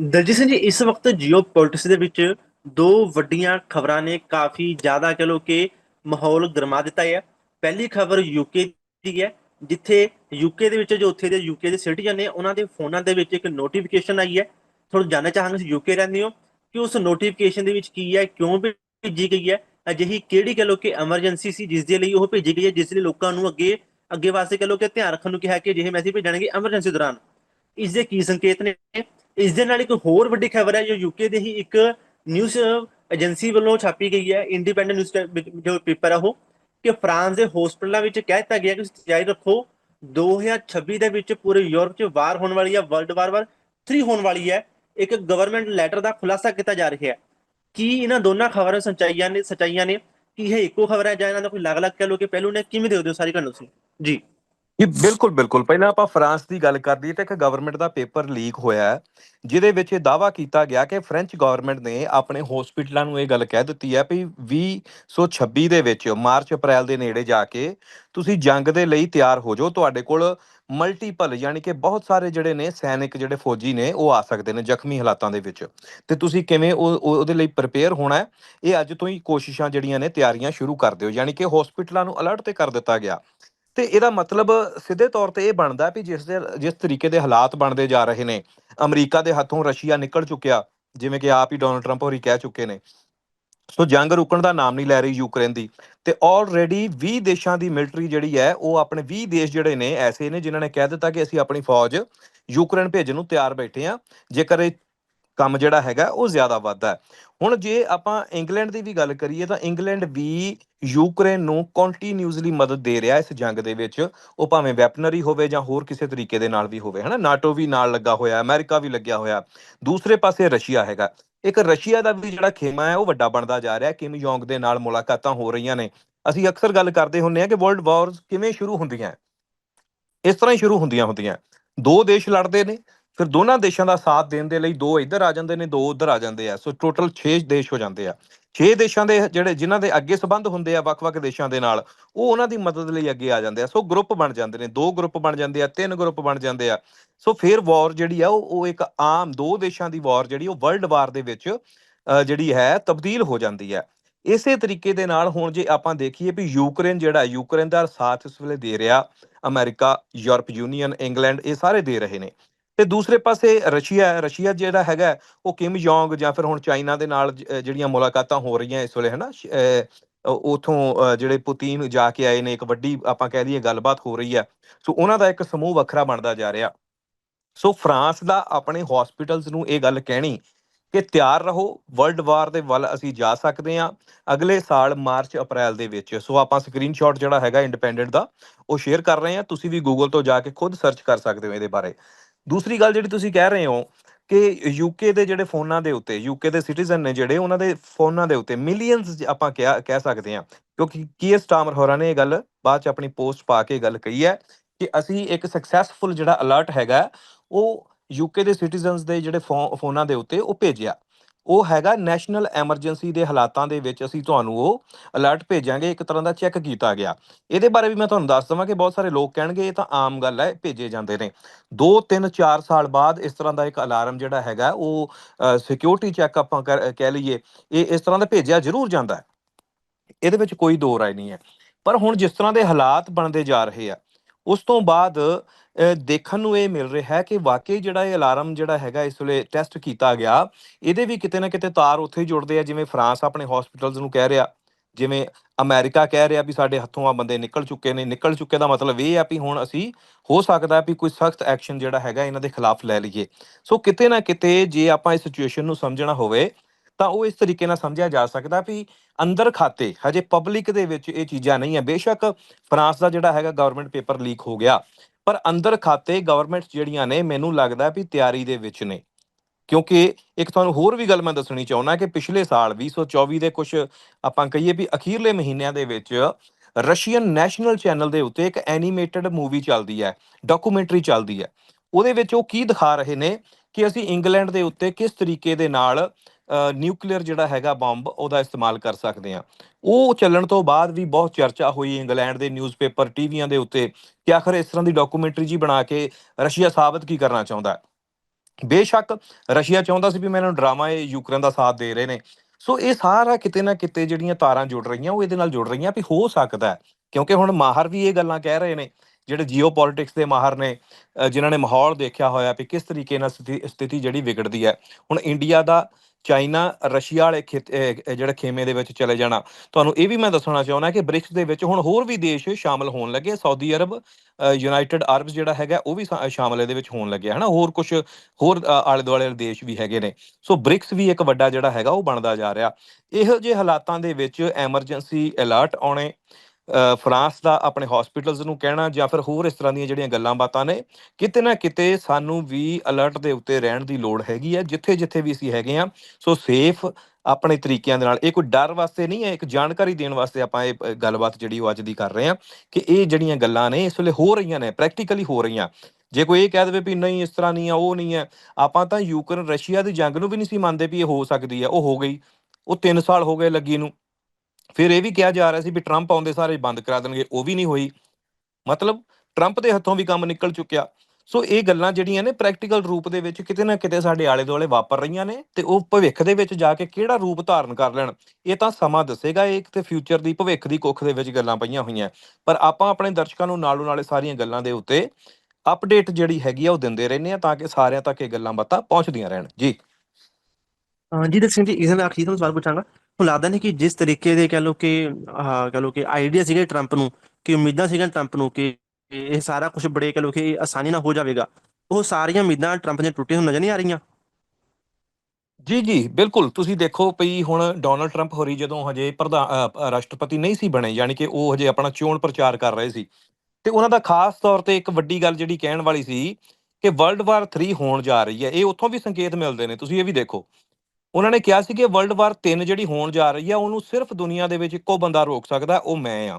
ਦਲਜੀਤ ਸਿੰਘ ਜੀ, ਇਸ ਵਕਤ JIO geopolitics ਦੇ ਵਿੱਚ ਦੋ ਵੱਡੀਆਂ ਖਬਰਾਂ ਨੇ ਕਾਫੀ ਜ਼ਿਆਦਾ ਕਹ ਲੋ ਕਿ ਮਾਹੌਲ ਗਰਮਾ ਦਿੱਤਾ ਹੈ। ਪਹਿਲੀ ਖਬਰ ਯੂਕੇ ਦੀ ਹੈ, ਜਿੱਥੇ ਯੂਕੇ ਦੇ ਵਿੱਚ ਜੋ ਉੱਥੇ ਦੇ ਯੂਕੇ ਦੇ ਸਿਟੀਜ਼ਨ ਨੇ, ਉਹਨਾਂ ਦੇ ਫੋਨਾਂ ਦੇ ਵਿੱਚ ਇੱਕ ਨੋਟੀਫਿਕੇਸ਼ਨ ਆਈ ਹੈ। ਤੁਹਾਨੂੰ ਜਾਣਨਾ ਚਾਹਾਂਗੇ ਤੁਸੀਂ ਯੂਕੇ ਰਹਿੰਦੇ ਹੋ ਕਿ ਉਸ ਨੋਟੀਫਿਕੇਸ਼ਨ ਦੇ ਵਿੱਚ ਕੀ ਹੈ, ਕਿਉਂ ਭੇਜੀ ਗਈ ਹੈ? ਅਜਿਹੀ ਕਿਹੜੀ ਕਹ ਲੋ ਕਿ ਐਮਰਜੈਂਸੀ ਸੀ ਜਿਸ ਦੇ ਲਈ ਉਹ ਭੇਜੀ ਗਈ ਹੈ, ਜਿਸ ਲਈ ਲੋਕਾਂ ਨੂੰ ਅੱਗੇ ਅੱਗੇ ਵਾਸਤੇ ਕਹ ਲੋ ਕਿ ਧਿਆਨ ਰੱਖਣ ਨੂੰ ਕਿਹਾ ਕਿ ਅਜਿਹੇ ਮੈਸੇਜ ਭੇਜਣਗੇ ਐਮਰਜੈਂਸੀ ਦੌਰਾਨ। ਇਸ ਦੇ ਕੀ ਸੰਕੇਤ ਨੇ? ਇਸ ਦੇ ਨਾਲ ਇੱਕ ਹੋਰ ਵੱਡੀ ਖਬਰ ਹੈ, ਜੋ ਯੂਕੇ ਦੇ ਹੀ ਇੱਕ ਨਿਊਜ਼ ਏਜੰਸੀ ਵੱਲੋਂ ਛਾਪੀ ਗਈ ਹੈ ਇੰਡੀਪੈਂਡੈਂਟ ਨਿਊਜ਼ ਜੋ ਪੇਪਰ ਹੈ ਉਹ, ਕਿ ਫਰਾਂਸ ਦੇ ਹਸਪਤਾਲਾਂ ਵਿੱਚ ਕਹਿ ਦਿੱਤਾ ਗਿਆ ਕਿ ਤੁਸੀਂ ਜਾਰੀ ਰੱਖੋ 2026 ਦੇ ਵਿੱਚ ਪੂਰੇ ਯੂਰਪ 'ਚ ਵਾਰ ਹੋਣ ਵਾਲੀ ਹੈ ਵਰਲਡ ਵਾਰ ਵਾਰ 3 ਹੋਣ ਵਾਲੀ ਹੈ, ਇੱਕ ਗਵਰਨਮੈਂਟ ਲੈਟਰ ਦਾ ਖੁਲਾਸਾ ਕੀਤਾ ਜਾ ਰਿਹਾ ਹੈ। ਕੀ ਇਹਨਾਂ ਦੋਨਾਂ ਖਬਰਾਂ ਸੱਚਾਈਆਂ ਨੇ ਸੱਚਾਈਆਂ ਨੇ, ਕੀ ਇਹ ਇੱਕੋ ਖਬਰ ਹੈ ਜਾਂ ਇਹਨਾਂ ਦਾ ਕੋਈ ਅਲੱਗ-ਅਲੱਗ ਕਹਿ ਲੋ ਕਿ ਪਹਿਲੂ ਨੇ, ਕਿਵੇਂ ਦੇਖਦੇ ਹੋ ਸਾਰੀ ਘਟਨਾ ਤੁਸੀਂ? ਜੀ। ਜੀ ਬਿਲਕੁਲ ਬਿਲਕੁਲ। ਪਹਿਲਾਂ ਆਪਾਂ ਫਰਾਂਸ ਦੀ ਗੱਲ ਕਰ ਲਈਏ ਤਾਂ ਇੱਕ ਗਵਰਨਮੈਂਟ ਦਾ ਪੇਪਰ ਲੀਕ ਹੋਇਆ ਹੈ, ਜਿਹਦੇ ਵਿੱਚ ਇਹ ਦਾਵਾ ਕੀਤਾ ਗਿਆ ਕਿ ਫ੍ਰੈਂਚ ਗਵਰਨਮੈਂਟ ਨੇ ਆਪਣੇ ਹਸਪੀਟਲਾਂ ਨੂੰ ਇਹ ਗੱਲ ਕਹਿ ਦਿੱਤੀ ਹੈ ਵੀ 2026 ਦੇ ਵਿੱਚ, ਮਾਰਚ, ਅਪ੍ਰੈਲ ਦੇ ਨੇੜੇ ਜਾ ਕੇ ਤੁਸੀਂ ਜੰਗ ਦੇ ਲਈ ਤਿਆਰ ਹੋ ਜਾਓ। ਤੁਹਾਡੇ ਕੋਲ ਮਲਟੀਪਲ ਯਾਨੀ ਕਿ ਬਹੁਤ ਸਾਰੇ ਜਿਹੜੇ ਨੇ ਸੈਨਿਕ ਜਿਹੜੇ ਫੌਜੀ ਨੇ, ਉਹ ਆ ਸਕਦੇ ਨੇ ਜ਼ਖਮੀ ਹਾਲਾਤਾਂ ਦੇ ਵਿੱਚ। ਤੇ ਤੁਸੀਂ ਕਿਵੇਂ ਉਹ, ਉਹ- ਉਹਦੇ ਲਈ ਪ੍ਰਪੇਅਰ ਹੋਣਾ ਹੈ, ਇਹ ਅੱਜ ਤੋਂ ਹੀ ਕੋਸ਼ਿਸ਼ਾਂ ਜਿਹੜੀਆਂ ਨੇ ਤਿਆਰੀਆਂ ਸ਼ੁਰੂ ਕਰ ਦਿਓ। ਯਾਨੀ ਕਿ ਹਸਪੀਟਲਾਂ ਨੂੰ ਅਲਰਟ ਤੇ ਕਰ ਦਿੱਤਾ ਗਿਆ। ਤੇ ਇਹਦਾ ਮਤਲਬ ਸਿੱਧੇ ਤੌਰ ਤੇ ਇਹ ਬਣਦਾ ਵੀ ਜਿਸ ਦੇ, ਜਿਸ ਤਰੀਕੇ ਦੇ ਹਾਲਾਤ ਬਣਦੇ ਜਾ ਰਹੇ ਨੇ, ਅਮਰੀਕਾ ਦੇ ਹੱਥੋਂ ਰਸ਼ੀਆ ਨਿਕਲ ਚੁੱਕਿਆ, ਜਿਵੇਂ ਕਿ ਆਪ ਹੀ ਡੋਨਲਡ ਟਰੰਪ ਹੋਰੀ ਕਹਿ ਚੁੱਕੇ ਨੇ। ਸੋ ਜੰਗ ਰੁਕਣ ਦਾ ਨਾਮ ਨਹੀਂ ਲੈ ਰਹੀ ਯੂਕਰੇਨ ਦੀ। ਤੇ ਆਲਰੇਡੀ 20 ਦੇਸ਼ਾਂ ਦੀ ਮਿਲਟਰੀ ਜਿਹੜੀ ਹੈ, ਉਹ ਆਪਣੇ 20 ਦੇਸ਼ ਜਿਹੜੇ ਨੇ, ਐਸੇ ਨੇ ਜਿਨ੍ਹਾਂ ਨੇ ਕਹਿ ਦਿੱਤਾ ਕਿ ਅਸੀਂ ਆਪਣੀ ਫੌਜ ਯੂਕਰੇਨ ਭੇਜਣ ਨੂੰ ਤਿਆਰ ਬੈਠੇ ਆ ਜੇਕਰ ਇਹ ਕੰਮ ਜਿਹੜਾ ਹੈਗਾ, ਉਹ ਜ਼ਿਆਦਾ ਵੱਧਦਾ ਹੁਣ ਜੇ ਆਪਾਂ ਇੰਗਲੈਂਡ ਦੀ ਵੀ ਗੱਲ ਕਰੀਏ ਤਾਂ ਇੰਗਲੈਂਡ ਵੀ ਯੂਕਰੇਨ ਨੂੰ ਕੰਟੀਨਿਊਸਲੀ ਮਦਦ ਦੇ ਰਿਹਾ ਇਸ ਜੰਗ ਦੇ ਵਿੱਚ। ਉਹ ਭਾਵੇਂ ਵੈਪਨਰੀ ਹੋਵੇ ਜਾਂ ਹੋਰ ਕਿਸੇ ਤਰੀਕੇ ਦੇ ਨਾਲ ਵੀ ਹੋਵੇ, ਹਨਾ? ਨਾਟੋ ਵੀ ਨਾਲ ਲੱਗਾ ਹੋਇਆ, ਅਮਰੀਕਾ ਵੀ ਲੱਗਿਆ ਹੋਇਆ। ਦੂਸਰੇ ਪਾਸੇ ਰਸ਼ੀਆ ਹੈਗਾ। ਇੱਕ ਰਸ਼ੀਆ ਦਾ ਵੀ ਜਿਹੜਾ ਖੇਮਾ ਹੈ, ਉਹ ਵੱਡਾ ਬਣਦਾ ਜਾ ਰਿਹਾ। ਕਿਮ ਯੋਂਗ ਦੇ ਨਾਲ ਮੁਲਾਕਾਤਾਂ ਹੋ ਰਹੀਆਂ ਨੇ। ਅਸੀਂ ਅਕਸਰ ਗੱਲ ਕਰਦੇ ਹੁੰਨੇ ਆ ਕਿ ਵਰਲਡ ਵਾਰਸ ਕਿਵੇਂ ਸ਼ੁਰੂ ਹੁੰਦੀਆਂ। ਇਸ ਤਰ੍ਹਾਂ ਹੀ ਸ਼ੁਰੂ ਹੁੰਦੀਆਂ ਹੁੰਦੀਆਂ। ਦੋ ਦੇਸ਼ ਲੜਦੇ ਨੇ ਫਿਰ ਦੋਨਾਂ ਦੇਸ਼ਾਂ ਦਾ ਸਾਥ ਦੇਣ ਦੇ ਲਈ ਦੋ ਇੱਧਰ ਆ ਜਾਂਦੇ ਨੇ ਦੋ ਉੱਧਰ ਆ ਜਾਂਦੇ ਆ। ਸੋ ਟੋਟਲ 6 ਦੇਸ਼ ਹੋ ਜਾਂਦੇ ਆ। 6 ਦੇਸ਼ਾਂ ਦੇ ਜਿਹੜੇ ਜਿਨ੍ਹਾਂ ਦੇ ਅੱਗੇ ਸਬੰਧ ਹੁੰਦੇ ਆ ਵੱਖ-ਵੱਖ ਦੇਸ਼ਾਂ ਦੇ ਨਾਲ ਉਹ ਉਹਨਾਂ ਦੀ ਮਦਦ ਲਈ ਅੱਗੇ ਆ ਜਾਂਦੇ ਆ। ਸੋ ਗਰੁੱਪ ਬਣ ਜਾਂਦੇ ਨੇ। ਦੋ ਗਰੁੱਪ ਬਣ ਜਾਂਦੇ ਆ ਤਿੰਨ ਗਰੁੱਪ ਬਣ ਜਾਂਦੇ ਆ। ਸੋ ਫਿਰ ਵਾਰ ਜਿਹੜੀ ਆ ਉਹ ਉਹ ਇੱਕ ਆਮ ਦੋ ਦੇਸ਼ਾਂ ਦੀ ਵਾਰ ਜਿਹੜੀ ਉਹ ਵਰਲਡ ਵਾਰ ਦੇ ਵਿੱਚ ਅ, ਜਿਹੜੀ ਹੈ ਤਬਦੀਲ ਹੋ ਜਾਂਦੀ ਹੈ। ਇਸੇ ਤਰੀਕੇ ਦੇ ਨਾਲ ਹੁਣ ਜੇ ਆਪਾਂ ਦੇਖੀਏ ਵੀ ਯੂਕਰੇਨ ਜਿਹੜਾ ਯੂਕਰੇਨ ਦਾ ਸਾਥ ਇਸ ਵੇਲੇ ਦੇ ਰਿਹਾ ਅਮਰੀਕਾ ਯੂਰਪ ਯੂਨੀਅਨ ਇੰਗਲੈਂਡ ਇਹ ਸਾਰੇ ਦੇ ਰਹੇ ਨੇ। ਤੇ ਦੂਸਰੇ ਪਾਸੇ ਰਸ਼ੀਆ ਰਸ਼ੀਆ ਜਿਹੜਾ ਹੈਗਾ ਉਹ ਕਿਮ ਯੋਂਗ ਜਾਂ ਫਿਰ ਹੁਣ ਚਾਈਨਾ ਦੇ ਨਾਲ ਜਿਹੜੀਆਂ ਮੁਲਾਕਾਤਾਂ ਹੋ ਰਹੀਆਂ ਇਸ ਵੇਲੇ ਹਨਾ? ਸ਼- ਅ, ਉਥੋਂ ਜਿਹੜੇ ਪੁਤੀਨ ਜਾ ਕੇ ਆਏ ਨੇ ਇੱਕ ਵੱਡੀ ਆਪਾਂ ਕਹਿ ਲਈਏ ਗੱਲਬਾਤ ਹੋ ਰਹੀ ਹੈ ਸੋ ਉਹਨਾਂ ਦਾ ਇੱਕ ਸਮੂਹ ਵੱਖਰਾ ਬਣਦਾ ਜਾ ਰਿਹਾ। ਸੋ ਫਰਾਂਸ ਦਾ ਆਪਣੇ ਹਸਪੀਟਲਸ ਨੂੰ ਇਹ ਗੱਲ ਕਹਿਣੀ ਕਿ ਤਿਆਰ ਰਹੋ ਵਰਲਡ ਵਾਰ ਦੇ ਵੱਲ ਅਸੀਂ ਜਾ ਸਕਦੇ ਹਾਂ ਅਗਲੇ ਸਾਲ ਮਾਰਚ ਅਪ੍ਰੈਲ ਦੇ ਵਿੱਚ। ਸੋ ਆਪਾਂ ਸਕਰੀਨਸ਼ਾਟ ਜਿਹੜਾ ਹੈਗਾ ਇੰਡੀਪੈਂਡੈਂਟ ਦਾ ਉਹ ਸ਼ੇਅਰ ਕਰ ਰਹੇ ਹਾਂ। ਤੁਸੀਂ ਵੀ ਗੂਗਲ ਤੋਂ ਜਾ ਕੇ ਖੁਦ ਸਰਚ ਕਰ ਸਕਦੇ ਹੋ ਇਹਦੇ ਬਾਰੇ। ਦੂਸਰੀ ਗੱਲ ਜਿਹੜੀ ਤੁਸੀਂ ਕਹਿ ਰਹੇ ਹੋ ਕਿ ਯੂਕੇ ਦੇ ਜਿਹੜੇ ਫੋਨਾਂ ਦੇ ਉੱਤੇ ਯੂਕੇ ਦੇ ਸਿਟੀਜ਼ਨ ਨੇ ਜਿਹੜੇ ਉਹਨਾਂ ਦੇ ਫੋਨਾਂ ਦੇ ਉੱਤੇ ਮਿਲੀਅਨਸ ਆਪਾਂ ਕਿਹਾ, ਕਹਿ ਸਕਦੇ ਹਾਂ। ਕਿਉਂਕਿ ਕੀਅਰ ਸਟਾਮਰ ਹੋਰਾਂ ਨੇ ਇਹ ਗੱਲ ਬਾਅਦ ਚ ਆਪਣੀ ਪੋਸਟ ਪਾ ਕੇ ਗੱਲ ਕਹੀ ਹੈ ਕਿ ਅਸੀਂ ਇੱਕ ਸਕਸੈਸਫੁਲ ਜਿਹੜਾ ਅਲਰਟ ਹੈਗਾ, ਉਹ ਯੂਕੇ ਦੇ ਸਿਟੀਜ਼ਨਸ ਦੇ ਜਿਹੜੇ ਫੋ- ਫੋਨਾਂ ਦੇ ਉੱਤੇ ਉਹ ਭੇਜਿਆ। ਉਹ ਹੈਗਾ ਨੈਸ਼ਨਲ ਐਮਰਜੈਂਸੀ ਦੇ ਹਾਲਾਤਾਂ ਦੇ ਵਿੱਚ ਅਸੀਂ ਤੁਹਾਨੂੰ ਉਹ ਅਲਰਟ ਭੇਜਾਂਗੇ, ਇੱਕ ਤਰ੍ਹਾਂ ਦਾ ਚੈੱਕ ਕੀਤਾ ਗਿਆ। ਇਹਦੇ ਬਾਰੇ ਵੀ ਮੈਂ ਤੁਹਾਨੂੰ ਦੱਸ ਦਵਾਂ ਕਿ ਬਹੁਤ ਸਾਰੇ ਲੋਕ ਕਹਿਣਗੇ, ਇਹ ਤਾਂ ਆਮ ਗੱਲ ਹੈ, ਭੇਜੇ ਜਾਂਦੇ ਨੇ। 2 3 4 ਸਾਲ ਬਾਅਦ ਇਸ ਤਰ੍ਹਾਂ ਦਾ ਇੱਕ ਅਲਾਰਮ ਜਿਹੜਾ ਹੈਗਾ, ਉਹ ਸਿਕਿਉਰਿਟੀ ਚੈੱਕ ਆਪਾਂ ਕਹਿ ਲਈਏ, ਇਹ ਇਸ ਤਰ੍ਹਾਂ ਦਾ ਭੇਜਿਆ ਜ਼ਰੂਰ ਜਾਂਦਾ ਹੈ। ਇਹਦੇ ਵਿੱਚ ਕੋਈ ਦੋ ਰਾਏ ਨਹੀਂ ਹੈ। ਪਰ ਹੁਣ ਜਿਸ ਤਰ੍ਹਾਂ ਦੇ ਹਾਲਾਤ ਬਣਦੇ ਜਾ ਰਹੇ ਆ, ਉਸ ਤੋਂ ਬਾਅਦ ਦੇਖਣ ਨੂੰ ਇਹ ਮਿਲ ਰਿਹਾ ਹੈ ਕਿ ਵਾਕਈ ਜਿਹੜਾ ਇਹ ਅਲਾਰਮ ਜਿਹੜਾ ਹੈਗਾ ਇਸ ਵੇਲੇ ਟੈਸਟ ਕੀਤਾ ਗਿਆ, ਇਹਦੇ ਵੀ ਕਿਤੇ ਨਾ ਕਿਤੇ ਤਾਰ ਉੱਥੇ ਹੀ ਜੁੜਦੇ ਆ, ਜਿਵੇਂ ਫਰਾਂਸ ਆਪਣੇ ਹਸਪੀਟਲਸ ਨੂੰ ਕਹਿ ਰਿਹਾ, ਜਿਵੇਂ ਅਮਰੀਕਾ ਕਹਿ ਰਿਹਾ ਵੀ ਸਾਡੇ ਹੱਥੋਂ ਆ ਬੰਦੇ ਨਿਕਲ ਚੁੱਕੇ ਨੇ, ਨਿਕਲ ਚੁੱਕੇ ਦਾ ਮਤਲਬ ਇਹ ਆ ਵੀ ਹੁਣ ਅਸੀਂ ਹੋ ਸਕਦਾ ਵੀ ਕੋਈ ਸਖਤ ਐਕਸ਼ਨ ਜਿਹੜਾ ਹੈਗਾ ਇਹਨਾਂ ਦੇ ਖਿਲਾਫ ਲੈ ਲਈਏ। ਸੋ ਕਿਤੇ ਨਾ ਕਿਤੇ ਜੇ ਆਪਾਂ ਇਸ ਸਿਚੁਏਸ਼ਨ ਨੂੰ ਸਮਝਣਾ ਹੋਵੇ, ਤਾਂ ਉਹ ਇਸ ਤਰੀਕੇ ਨਾਲ ਸਮਝਿਆ ਜਾ ਸਕਦਾ ਵੀ ਅੰਦਰ ਖਾਤੇ, ਹਜੇ ਪਬਲਿਕ ਦੇ ਵਿੱਚ ਇਹ ਚੀਜ਼ਾਂ ਨਹੀਂ ਹੈ ਬੇਸ਼ੱਕ ਫਰਾਂਸ ਦਾ ਜਿਹੜਾ ਹੈਗਾ ਗਵਰਨਮੈਂਟ ਪੇਪਰ ਲੀਕ ਹੋ ਗਿਆ ਪਰ ਅੰਦਰ ਖਾਤੇ ਗਵਰਨਮੈਂਟ ਜਿਹੜੀਆਂ ਨੇ, ਮੈਨੂੰ ਲੱਗਦਾ ਵੀ ਤਿਆਰੀ ਦੇ ਵਿੱਚ ਨੇ। ਕਿਉਂਕਿ ਇੱਕ ਤੁਹਾਨੂੰ ਹੋਰ ਵੀ ਗੱਲ ਮੈਂ ਦੱਸਣੀ ਚਾਹੁੰਦਾ ਕਿ ਪਿਛਲੇ ਸਾਲ 2024 ਦੇ ਕੁਝ ਆਪਾਂ ਕਹੀਏ ਵੀ ਅਖੀਰਲੇ ਮਹੀਨਿਆਂ ਦੇ ਵਿੱਚ ਰਸ਼ੀਅਨ ਨੈਸ਼ਨਲ ਚੈਨਲ ਦੇ ਉੱਤੇ ਇੱਕ ਐਨੀਮੇਟਡ ਮੂਵੀ ਚੱਲਦੀ ਹੈ ਡਾਕੂਮੈਂਟਰੀ ਚੱਲਦੀ ਹੈ। ਉਹਦੇ ਵਿੱਚ ਉਹ ਕੀ ਦਿਖਾ ਰਹੇ ਨੇ ਕਿ ਅਸੀਂ ਇੰਗਲੈਂਡ ਦੇ ਉੱਤੇ ਕਿਸ ਤਰੀਕੇ ਦੇ ਨਾਲ ਨਿਊਕਲੀਅਰ ਜਿਹੜਾ ਹੈਗਾ ਬੰਬ ਉਹਦਾ ਇਸਤੇਮਾਲ ਕਰ ਸਕਦੇ ਹਾਂ। ਉਹ ਚੱਲਣ ਤੋਂ ਬਾਅਦ ਵੀ ਬਹੁਤ ਚਰਚਾ ਹੋਈ ਇੰਗਲੈਂਡ ਦੇ ਨਿਊਜ਼ਪੇਪਰ ਟੀਵੀਆਂ ਦੇ ਉੱਤੇ ਕਿ ਆਖਰ ਇਸ ਤਰ੍ਹਾਂ ਦੀ ਡਾਕੂਮੈਂਟਰੀ ਜੀ ਬਣਾ ਕੇ ਰਸ਼ੀਆ ਸਾਬਤ ਕੀ ਕਰਨਾ ਚਾਹੁੰਦਾ ਹੈ। ਬੇਸ਼ੱਕ ਰਸ਼ੀਆ ਚਾਹੁੰਦਾ ਸੀ ਵੀ ਮੈਨੂੰ ਡਰਾਮਾ ਇਹ ਯੂਕਰੇਨ ਦਾ ਸਾਥ ਦੇ ਰਹੇ ਨੇ। ਸੋ ਇਹ ਸਾਰਾ ਕਿਤੇ ਨਾ ਕਿਤੇ ਜਿਹੜੀਆਂ ਤਾਰਾਂ ਜੁੜ ਰਹੀਆਂ ਉਹ ਇਹਦੇ ਨਾਲ ਜੁੜ ਰਹੀਆਂ ਵੀ ਹੋ ਸਕਦਾ ਕਿਉਂਕਿ ਹੁਣ ਮਾਹਰ ਵੀ ਇਹ ਗੱਲਾਂ ਕਹਿ ਰਹੇ ਨੇ ਜਿਹੜੇ ਜੀਓਪੋਲਿਟਿਕਸ ਦੇ ਮਾਹਰ ਨੇ ਅ, ਜਿਨ੍ਹਾਂ ਨੇ ਮਾਹੌਲ ਦੇਖਿਆ ਹੋਇਆ ਵੀ ਕਿਸ ਤਰੀਕੇ ਨਾਲ ਸਥਿ- ਸਥਿਤੀ ਜਿਹੜੀ ਵਿਗੜਦੀ ਹੈ। ਹੁਣ ਇੰਡੀਆ ਦਾ ਚਾਈਨਾ, ਰਸ਼ੀਆ ਵਾਲੇ ਖੇਤ- ਜਿਹੜੇ ਖੇਮੇ ਦੇ ਵਿੱਚ ਚਲੇ ਜਾਣਾ। ਤੁਹਾਨੂੰ ਇਹ ਵੀ ਮੈਂ ਦੱਸਣਾ ਚਾਹੁੰਦਾ ਕਿ ਬ੍ਰਿਕਸ ਦੇ ਵਿੱਚ ਹੁਣ ਹੋਰ ਵੀ ਦੇਸ਼ ਸ਼ਾਮਲ ਹੋਣ ਲੱਗੇ ਸਾਊਦੀ ਅਰਬ ਯੂਨਾਈਟਿਡ ਅਰਬਸ ਜਿਹੜਾ ਹੈਗਾ, ਉਹ ਵੀ ਸ਼ਾ- ਸ਼ਾਮਲ ਇਹਦੇ ਵਿੱਚ ਹੋਣ ਲੱਗਿਆ ਹੈ ਨਾ ਹੋਰ ਕੁਝ ਹੋਰ ਆਲੇ ਦੁਆਲੇ ਦੇ ਦੇਸ਼ ਵੀ ਹੈਗੇ ਨੇ। ਸੋ ਬ੍ਰਿਕਸ ਵੀ ਇੱਕ ਵੱਡਾ ਜਿਹੜਾ ਹੈਗਾ, ਉਹ ਬਣਦਾ ਜਾ ਰਿਹਾ। ਇਹੋ ਜਿਹੇ ਹਾਲਾਤਾਂ ਦੇ ਵਿੱਚ ਐਮਰਜੈਂਸੀ ਅਲਰਟ ਆਉਣੇ ਫਰਾਂਸ ਦਾ ਆਪਣੇ ਹਸਪੀਟਲਸ ਨੂੰ ਕਹਿਣਾ ਜਾਂ ਫਿਰ ਹੋਰ ਇਸ ਤਰ੍ਹਾਂ ਦੀਆਂ ਜਿਹੜੀਆਂ ਗੱਲਾਂ ਬਾਤਾਂ ਨੇ, ਕਿਤੇ ਨਾ ਕਿਤੇ ਸਾਨੂੰ ਵੀ ਅਲਰਟ ਦੇ ਉੱਤੇ ਰਹਿਣ ਦੀ ਲੋੜ ਹੈਗੀ ਹੈ, ਜਿੱਥੇ ਜਿੱਥੇ ਵੀ ਅਸੀਂ ਹੈਗੇ ਆ ਸੋ ਸੇਫ ਆਪਣੇ ਤਰੀਕਿਆਂ ਦੇ ਨਾਲ, ਇਹ ਕੋਈ ਡਰ ਵਾਸਤੇ ਨਹੀਂ ਹੈ, ਇੱਕ ਜਾਣਕਾਰੀ ਦੇਣ ਵਾਸਤੇ ਆਪਾਂ ਇਹ ਗੱਲਬਾਤ ਜਿਹੜੀ ਉਹ ਅੱਜ ਦੀ ਕਰ ਰਹੇ ਆ ਕਿ ਇਹ ਜਿਹੜੀਆਂ ਗੱਲਾਂ ਨੇ, ਇਸ ਵੇਲੇ ਹੋ ਰਹੀਆਂ ਨੇ ਪ੍ਰੈਕਟੀਕਲੀ ਹੋ ਰਹੀਆਂ। ਜੇ ਕੋਈ ਇਹ ਕਹਿ ਦੇਵੇ ਵੀ ਨਹੀਂ, ਇਸ ਤਰ੍ਹਾਂ ਨਹੀਂ ਆ ਉਹ ਨਹੀਂ ਹੈ, ਆਪਾਂ ਤਾਂ ਯੂਕਰੇਨ, ਰਸ਼ੀਆ ਦੀ ਜੰਗ ਨੂੰ ਵੀ ਨਹੀਂ ਸੀ ਮੰਨਦੇ ਵੀ ਇਹ ਹੋ ਸਕਦੀ ਹੈ, ਉਹ ਹੋ ਗਈ, ਉਹ 3 ਸਾਲ ਹੋ ਗਏ ਲੱਗੀ ਨੂੰ। ਫਿਰ ਇਹ ਵੀ ਕਿਹਾ ਜਾ ਰਿਹਾ ਸੀ ਵੀ ਟਰੰਪ ਆਉਂਦੇ ਸਾਰੇ ਬੰਦ ਕਰਾ ਦੇਣਗੇ, ਉਹ ਵੀ ਨਹੀਂ ਹੋਈ। ਮਤਲਬ ਟਰੰਪ ਦੇ ਹੱਥੋਂ ਵੀ ਕੰਮ ਨਿਕਲ ਚੁੱਕਿਆ। ਸੋ ਇਹ ਗੱਲਾਂ ਜਿਹੜੀਆਂ ਨੇ ਪ੍ਰੈਕਟੀਕਲ ਰੂਪ ਦੇ ਵਿੱਚ ਕਿਤੇ ਨਾ ਕਿਤੇ ਸਾਡੇ ਆਲੇ ਦੁਆਲੇ ਵਾਪਰ ਰਹੀਆਂ ਨੇ ਤੇ ਉਹ ਭਵਿੱਖ ਦੇ ਵਿੱਚ ਜਾ ਕੇ ਕਿਹੜਾ ਰੂਪ ਧਾਰਨ ਕਰ ਲੈਣ, ਇਹ ਤਾਂ ਸਮਾਂ ਦੱਸੇਗਾ ਇਹ ਤੇ ਫਿਊਚਰ ਦੀ, ਭਵਿੱਖ ਦੀ ਕੁੱਖ ਦੇ ਵਿੱਚ ਗੱਲਾਂ ਪਈਆਂ ਹੋਈਆਂ। ਪਰ ਆਪਾਂ ਆਪਣੇ ਦਰਸ਼ਕਾਂ ਨੂੰ ਨਾਲੋਂ ਨਾਲੇ ਸਾਰੀਆਂ ਗੱਲਾਂ ਦੇ ਉੱਤੇ ਅਪਡੇਟ ਜਿਹੜੀ ਹੈਗੀ ਆ ਉਹ ਦਿੰਦੇ ਰਹਿੰਦੇ ਆ ਤਾਂ ਕਿ ਸਾਰਿਆਂ ਤੱਕ ਇਹ ਗੱਲਾਂ ਬਾਤਾਂ ਪਹੁੰਚਦੀਆਂ ਰਹਿਣ। ਜੀ। ਅਹ ਜੀ ਦਰਸ਼ਨ ਜੀ, ਇਸ ਨਾਲ ਆਖਰੀ ਤੁਹਾਨੂੰ ਸਵਾਲ ਪੁੱਛਾਂਗਾ। ਲੱਗਦਾ ਨਹੀਂ ਕਿ ਜਿਸ ਤਰੀਕੇ ਦੇ ਕਹ ਲੋ ਕਿ, ਆਹ ਕਹ ਲੋ ਕਿ ਆਈਡੀਆ ਸੀਗੇ ਟਰੰਪ ਨੂੰ, ਕਿ ਉਮੀਦਾਂ ਸੀਗੀਆਂ ਟਰੰਪ ਨੂੰ ਕਿ ਇਹ ਸਾਰਾ ਕੁਝ ਬੜੇ ਕਹ ਲੋ ਕਿ ਆਸਾਨੀ ਨਾਲ ਹੋ ਜਾਵੇਗਾ, ਉਹ ਸਾਰੀਆਂ ਉਮੀਦਾਂ ਟਰੰਪ ਦੀਆਂ ਟੁੱਟੀਆਂ ਨਜ਼ਰ ਨਹੀਂ ਆ ਰਹੀਆਂ? ਜੀ ਜੀ, ਬਿਲਕੁਲ। ਤੁਸੀਂ ਦੇਖੋ ਪਈ ਹੁਣ ਡੋਨਲਡ ਟਰੰਪ ਹੋਰੀ ਜਦੋਂ ਹਜੇ ਪ੍ਰਧਾਨ ਰਾਸ਼ਟਰਪਤੀ ਨਹੀਂ ਸੀ ਬਣੇ, ਯਾਨੀ ਕਿ ਉਹ ਹਜੇ ਆਪਣਾ ਚੋਣ ਪ੍ਰਚਾਰ ਕਰ ਰਹੇ ਸੀ। ਤੇ ਉਹਨਾਂ ਦਾ ਖਾਸ ਤੌਰ ਤੇ ਇੱਕ ਵੱਡੀ ਗੱਲ ਜਿਹੜੀ ਕਹਿਣ ਵਾਲੀ ਸੀ ਕਿ ਵਰਲਡ ਵਾਰ 3 ਹੋਣ ਜਾ ਰਹੀ ਹੈ। ਇਹ ਉੱਥੋਂ ਵੀ ਸੰਕੇਤ ਮਿਲਦੇ ਨੇ। ਤੁਸੀਂ ਇਹ ਵੀ ਦੇਖੋ। ਉਹਨਾਂ ਨੇ ਕਿਹਾ ਸੀ ਕਿ ਵਰਲਡ ਵਾਰ 3 ਜਿਹੜੀ ਹੋਣ ਜਾ ਰਹੀ ਹੈ ਉਹਨੂੰ ਸਿਰਫ ਦੁਨੀਆ ਦੇ ਵਿੱਚ ਇੱਕੋ ਬੰਦਾ ਰੋਕ ਸਕਦਾ ਉਹ ਮੈਂ ਆ।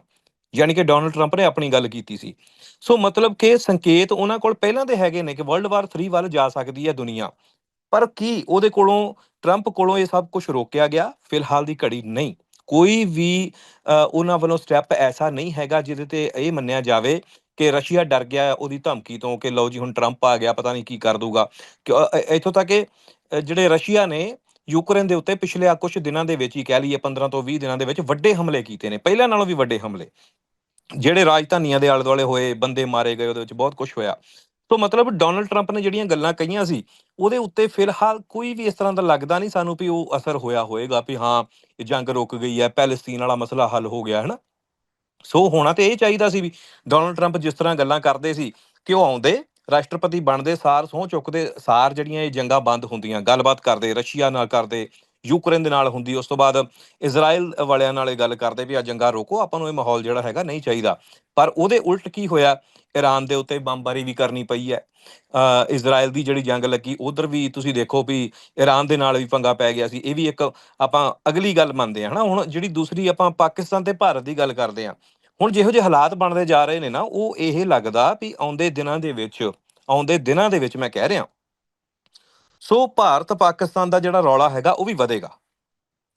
ਯਾਨੀ ਕਿ ਡੋਨਲਡ ਟਰੰਪ ਨੇ ਆਪਣੀ ਗੱਲ ਕੀਤੀ ਸੀ। ਸੋ ਮਤਲਬ ਕਿ ਸੰਕੇਤ ਉਹਨਾਂ ਕੋਲ ਪਹਿਲਾਂ ਦੇ ਹੈਗੇ ਨੇ ਕਿ ਵਰਲਡ ਵਾਰ 3 ਵੱਲ ਜਾ ਸਕਦੀ ਹੈ ਦੁਨੀਆ। ਪਰ ਕੀ ਉਹਦੇ ਕੋਲੋਂ ਟਰੰਪ ਕੋਲੋਂ ਇਹ ਸਭ ਕੁਝ ਰੋਕਿਆ ਗਿਆ? ਫਿਲਹਾਲ ਦੀ ਘੜੀ ਨਹੀਂ। ਕੋਈ ਵੀ ਉਹਨਾਂ ਵੱਲੋਂ ਸਟੈਪ ਐਸਾ ਨਹੀਂ ਹੈਗਾ ਜਿਹਦੇ ਤੇ ਇਹ ਮੰਨਿਆ ਜਾਵੇ ਕਿ ਰਸ਼ੀਆ ਡਰ ਗਿਆ ਉਹਦੀ ਧਮਕੀ ਤੋਂ ਕਿ ਲਓ ਜੀ ਹੁਣ ਟਰੰਪ ਆ ਗਿਆ ਪਤਾ ਨਹੀਂ ਕੀ ਕਰ ਦੂਗਾ ਕਿ, ਇੱਥੋਂ ਤੱਕ ਕਿ ਜਿਹੜੇ ਰਸ਼ੀਆ ਨੇ ਯੂਕਰੇਨ ਦੇ ਉੱਤੇ ਪਿਛਲੇ ਆ ਕੁਝ ਦਿਨਾਂ ਦੇ ਵਿੱਚ ਹੀ ਕਹਿ ਲਈਏ 15 ਤੋਂ 20 ਦਿਨਾਂ ਦੇ ਵਿੱਚ ਵੱਡੇ ਹਮਲੇ ਕੀਤੇ ਨੇ। ਪਹਿਲਾਂ ਨਾਲੋਂ ਵੀ ਵੱਡੇ ਹਮਲੇ। ਜਿਹੜੇ ਰਾਜਧਾਨੀਆਂ ਦੇ ਆਲੇ ਦੁਆਲੇ ਹੋਏ, ਬੰਦੇ ਮਾਰੇ ਗਏ, ਉਹਦੇ ਵਿੱਚ ਬਹੁਤ ਕੁਝ ਹੋਇਆ। ਸੋ ਮਤਲਬ ਡੋਨਲਡ ਟਰੰਪ ਨੇ ਜਿਹੜੀਆਂ ਗੱਲਾਂ ਕਹੀਆਂ ਸੀ, ਉਹਦੇ ਉੱਤੇ ਫਿਲਹਾਲ ਕੋਈ ਵੀ ਇਸ ਤਰ੍ਹਾਂ ਦਾ ਲੱਗਦਾ ਨਹੀਂ ਸਾਨੂੰ ਵੀ ਉਹ ਅਸਰ ਹੋਇਆ ਹੋਏਗਾ ਵੀ ਹਾਂ, ਇਹ ਜੰਗ ਰੁਕ ਗਈ ਹੈ ਪੈਲਸਤੀਨ ਵਾਲਾ ਮਸਲਾ ਹੱਲ ਹੋ ਗਿਆ ਹੈ ਨਾ ਸੋ ਹੋਣਾ ਤੇ ਇਹ ਚਾਹੀਦਾ ਸੀ ਵੀ ਡੋਨਲਡ ਟਰੰਪ ਜਿਸ ਤਰ੍ਹਾਂ ਗੱਲਾਂ ਕਰਦੇ ਸੀ ਕਿ ਉਹ ਆਉਂਦੇ? ਰਾਸ਼ਟਰਪਤੀ ਬਣਦੇ ਸਾਰ ਸਹੁੰ ਚੁੱਕਦੇ ਸਾਰ ਜਿਹੜੀਆਂ ਇਹ ਜੰਗਾਂ ਬੰਦ ਹੁੰਦੀਆਂ ਗੱਲਬਾਤ ਕਰਦੇ ਰਸ਼ੀਆ ਨਾਲ ਕਰਦੇ ਯੂਕਰੇਨ ਦੇ ਨਾਲ ਹੁੰਦੀ ਉਸ ਤੋਂ ਬਾਅਦ ਇਜ਼ਰਾਈਲ ਵਾਲਿਆਂ ਨਾਲ ਇਹ ਗੱਲ ਕਰਦੇ ਵੀ ਆ ਜੰਗਾਂ ਰੋਕੋ ਆਪਾਂ ਨੂੰ ਇਹ ਮਾਹੌਲ ਜਿਹੜਾ ਹੈਗਾ ਨਹੀਂ ਚਾਹੀਦਾ। ਪਰ ਉਹਦੇ ਉਲਟ ਕੀ ਹੋਇਆ? ਈਰਾਨ ਦੇ ਉੱਤੇ ਬੰਬਾਰੀ ਵੀ ਕਰਨੀ ਪਈ ਹੈ। ਅ, ਇਜ਼ਰਾਈਲ ਦੀ ਜਿਹੜੀ ਜੰਗ ਲੱਗੀ ਉਧਰ ਵੀ ਤੁਸੀਂ ਦੇਖੋ ਵੀ ਈਰਾਨ ਦੇ ਨਾਲ ਵੀ ਪੰਗਾ ਪੈ ਗਿਆ ਸੀ। ਇਹ ਵੀ ਇੱਕ ਆਪਾਂ ਅਗਲੀ ਗੱਲ ਮੰਨਦੇ ਹਾਂ ਹਨਾ? ਹੁਣ ਜਿਹੜੀ ਦੂਸਰੀ ਆਪਾਂ ਪਾਕਿਸਤਾਨ ਤੇ ਭਾਰਤ ਦੀ ਗੱਲ ਕਰਦੇ ਹਾਂ ਹੁਣ ਜਿਹੋ ਜਿਹੇ ਹਾਲਾਤ ਬਣਦੇ ਜਾ ਰਹੇ ਨੇ ਨਾ ਉਹ ਇਹ ਲੱਗਦਾ ਵੀ ਆਉਂਦੇ ਦਿਨਾਂ ਦੇ ਵਿੱਚ ਆਉਂਦੇ ਦਿਨਾਂ ਦੇ ਵਿੱਚ ਮੈਂ ਕਹਿ ਰਿਹਾ। ਸੋ ਭਾਰਤ ਪਾਕਿਸਤਾਨ ਦਾ ਜਿਹੜਾ ਰੌਲਾ ਹੈਗਾ, ਉਹ ਵੀ ਵਧੇਗਾ।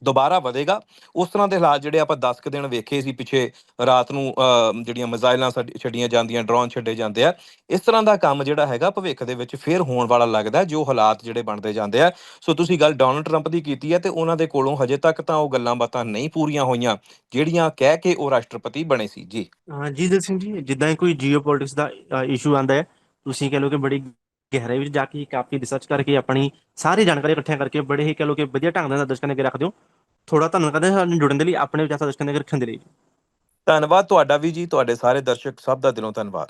ਦੁਬਾਰਾ ਵਧੇਗਾ। ਉਸ ਤਰ੍ਹਾਂ ਦੇ ਹਾਲਾਤ ਜਿਹੜੇ ਆਪਾਂ 10 ਦਿਨ ਵੇਖੇ ਸੀ ਪਿੱਛੇ ਰਾਤ ਨੂੰ ਜਿਹੜੀਆਂ ਮਿਜ਼ਾਈਲਾਂ ਛੱਡੀਆਂ ਜਾਂਦੀਆਂ, ਡਰੋਨ ਛੱਡੇ ਜਾਂਦੇ ਆ, ਇਸ ਤਰ੍ਹਾਂ ਦਾ ਕੰਮ ਜਿਹੜਾ ਹੈਗਾ ਭਵਿੱਖ ਦੇ ਵਿੱਚ ਫੇਰ ਹੋਣ ਵਾਲਾ ਲੱਗਦਾ ਜੋ ਹਾਲਾਤ ਜਿਹੜੇ ਬਣਦੇ ਜਾਂਦੇ ਆ। ਸੋ ਤੁਸੀਂ ਗੱਲ ਡੋਨਲਡ ਟਰੰਪ ਦੀ ਕੀਤੀ ਹੈ ਤੇ ਉਹਨਾਂ ਦੇ ਕੋਲੋਂ ਹਜੇ ਤੱਕ ਤਾਂ ਉਹ ਗੱਲਾਂ ਬਾਤਾਂ ਨਹੀਂ ਪੂਰੀਆਂ ਹੋਈਆਂ, ਜਿਹੜੀਆਂ ਕਹਿ ਕੇ ਉਹ ਰਾਸ਼ਟਰਪਤੀ ਬਣੇ ਸੀ। ਜੀ। ਹਾਂ ਜੀ ਦਿਲ ਸਿੰਘ ਜੀ, ਜਿੱਦਾਂ ਹੀ ਕੋਈ ਜੀਓਪੋਲਿਟਿਕਸ ਦਾ ਇਸ਼ੂ ਆਂਦਾ ਹੈ ਤੁਸੀਂ ਕਹ ਲਓ ਕਿ ਬੜੀ ਗਹਿਰਾਈ ਵਿੱਚ ਜਾ ਕੇ ਕਾਫੀ ਰਿਸਰਚ ਕਰਕੇ ਆਪਣੀ ਸਾਰੀ ਜਾਣਕਾਰੀ ਇਕੱਠਿਆਂ ਕਰਕੇ ਬੜੇ ਹੀ ਕਹ ਲਓ ਕਿ ਵਧੀਆ ਢੰਗ ਨਾਲ ਦਰਸ਼ਕਾਂ ਦੇ ਅੱਗੇ ਰੱਖ ਦਿਓ। ਥੋੜਾ ਧੰਨਵਾਦ ਕਰਦੇ ਸਾਨੂੰ ਜੁੜਨ ਦੇ ਲਈ, ਆਪਣੇ ਵਿਚਾਰ ਦਰਸ਼ਕਾਂ ਦੇ ਅੱਗੇ ਰੱਖਣ ਦੇ ਲਈ। ਧੰਨਵਾਦ ਤੁਹਾਡਾ ਵੀ ਜੀ, ਤੁਹਾਡੇ ਸਾਰੇ ਦਰਸ਼ਕ, ਸਭ ਦਾ ਦਿਲੋਂ ਧੰਨਵਾਦ।